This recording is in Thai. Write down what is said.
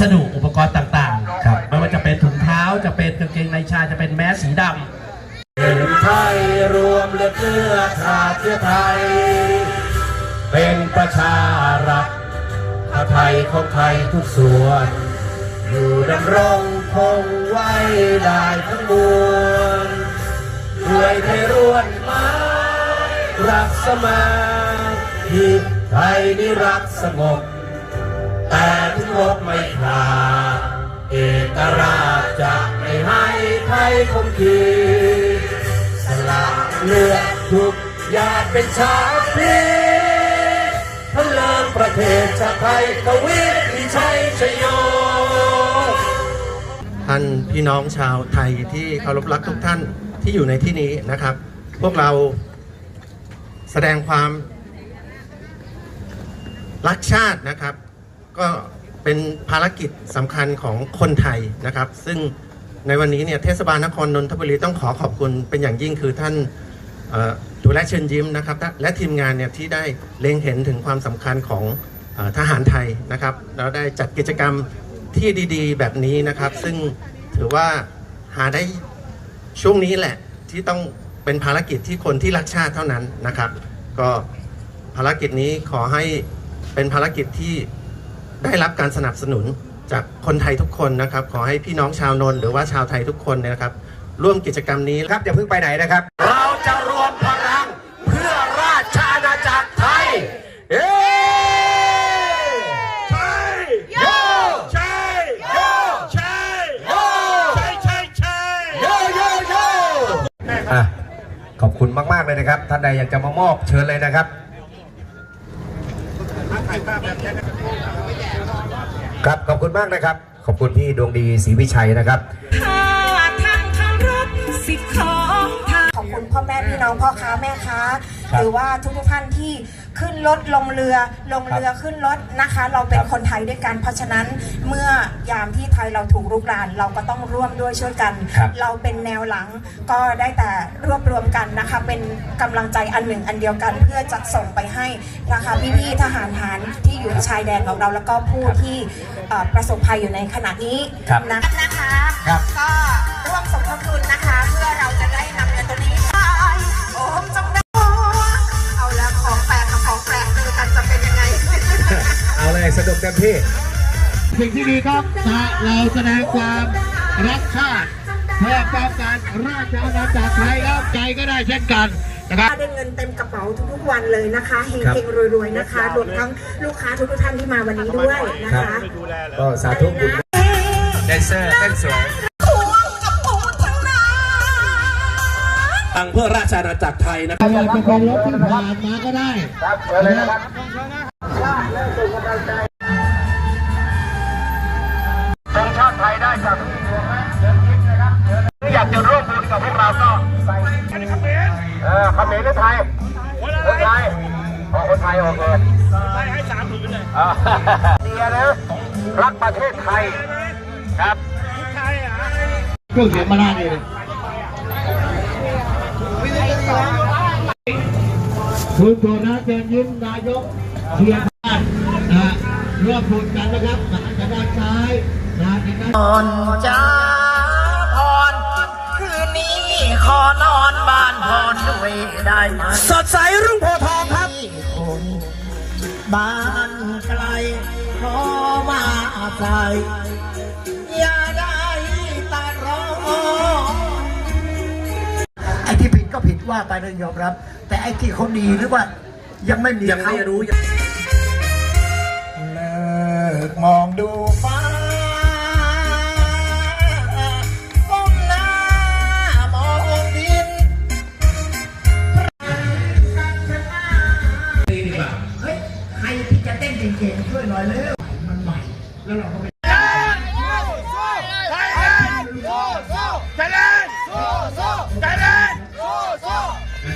สดุอุปกรณ์ต่างๆครับไม่ว่าจะเป็นถุงเท้าจะเป็นกางเกงในชายจะเป็นแมสสีดำเป็นไทยรวมเลือดเลือดชาติเชื้อไทย เป็นประชารัฐชาไทยของไทยทุกส่วน อยู่ดำรงคงไว้ได้ทั้งมวลด้วยไทยร่วนไม้รักสมาธิไทยนี่รักสงบแต่ ถึงรบไม่คลาเอกราชจะไม่ให้ไทยคงคีสละเลือดทุกหยาดเป็นชาติพลีพลังประเทศชาติไทยกวิวิชัยชโยท่านพี่น้องชาวไทยที่เคารพรักทุกท่านที่อยู่ในที่นี้นะครับ พวกเราแสดงความรักชาตินะครับ ก็ เป็นภารกิจสำคัญของคนไทยนะครับ ซึ่งในวันนี้เนี่ยเทศบาลนครนนทบุรีต้องขอขอบคุณเป็นอย่างยิ่งคือท่านดูแลเชิญยิ้มนะครับ และทีมงานเนี่ยที่ได้เล็งเห็นถึงความสำคัญของอทหารไทยนะครับแล้วได้จัดกิจกรรมที่ดีๆ แบบนี้นะครับ ซึ่งถือว่าหาได้ช่วงนี้แหละที่ต้องเป็นภารกิจที่คนที่รักชาติเท่านั้นนะครับ ก็ภารกิจนี้ขอให้เป็นภารกิจที่ ได้รับการสนับสนุนจากคนไทยทุกคนนะครับ ขอให้พี่น้องชาวนนท์หรือว่าชาวไทยทุกคนเนี่ยนะครับ ร่วมกิจกรรมนี้ครับอย่าเพิ่งไปไหนนะครับ เราจะรวมพลังเพื่อราชอาณาจักรไทยเอ้ใช่โยใช่โยใช่โยใช่ใช่ใช่โยโยโยอะขอบคุณมาก ๆ เลยนะครับ ท่านใดอยากจะมามอบเชิญเลยนะครับ ครับขอบคุณมากนะครับ ขอบคุณพี่ดวงดีศรีวิชัยนะครับถ้าทางทางรบสิทธิ์ของทางขอบคุณพ่อแม่พี่น้องพ่อค้าแม่ค้าครับหรือว่าทุกทุกๆท่านที่ ขึ้นรถลงเรือลงเรือขึ้นรถนะคะ เราเป็คนรับคนไทยด้วยกัน เพราะฉะนั้นเมื่อยามที่ไทยเราถูกรุกราน เราก็ต้องร่วมด้วยช่วยกัน ครับเราเป็นแนวหลังก็ได้แต่รวบรวมกันนะคะ เป็นกำลังใจอันหนึ่งอันเดียวกัน เพื่อจะส่งไปให้นะคะพี่ๆทหารหารที่อยู่ในชายแดนของเรา แล้วก็ผู้ที่เอ่อประสบภัยอยู่ในขณะนี้ครับ นะนะคะ ครับ ก็ร่วมสมทบทุนนะคะ เพื่อ สนุกเต็มที่ สิ่งที่ดีครับนะเราแสดงความรักชาติเพื่อป้องกันราชอาณาจักรไทยครับใจก็ได้เช่นกันนะครับได้เงินเต็มกระเป๋าทุกๆวันเลยนะคะเฮครับงๆรวยๆนะคะรวมทั้งลูกค้าทุกๆท่านที่มาวันนี้ด้วยนะคะก็สาธุบุญแดนเซอร์เต้นสวย ตังเพื่อราชอาณาจักรไทยนะครับอยากจะเป็นรถที่ผ่านมาก็ได้นะครับเป็นชาติไทยได้จากที่ดวงนะเดินคิดนะครับเดินอยากจะร่วมบุญกับพวกเราก็ใส่เออเขมรหรือไทยคนไทยอ๋อคนไทยโอเคไทยให้สามหมื่นเลยเดียนะรักประเทศไทยครับเครื่องเสียงมาได้เลย คุณโจนะเจนยิ้มนายกเชียร์บ้านนะร่วมบุญกันนะครับทหารจากด้านซ้ายทหารจากด้านอ่อนจ้าพรคืนนี้ขอนอนบ้านพรด้วยได้ไหมสดใสรุ่งโพธิ์ทองครับคนบ้านไกลขอมาอาศัยอย่าได้ตาร้อนไอ้ที่ผิดก็ผิดว่าไปเลยยอมรับ แต่ไอ้ที่เขาดีหรือว่ายังไม่มียังไม่เขารู้ยัง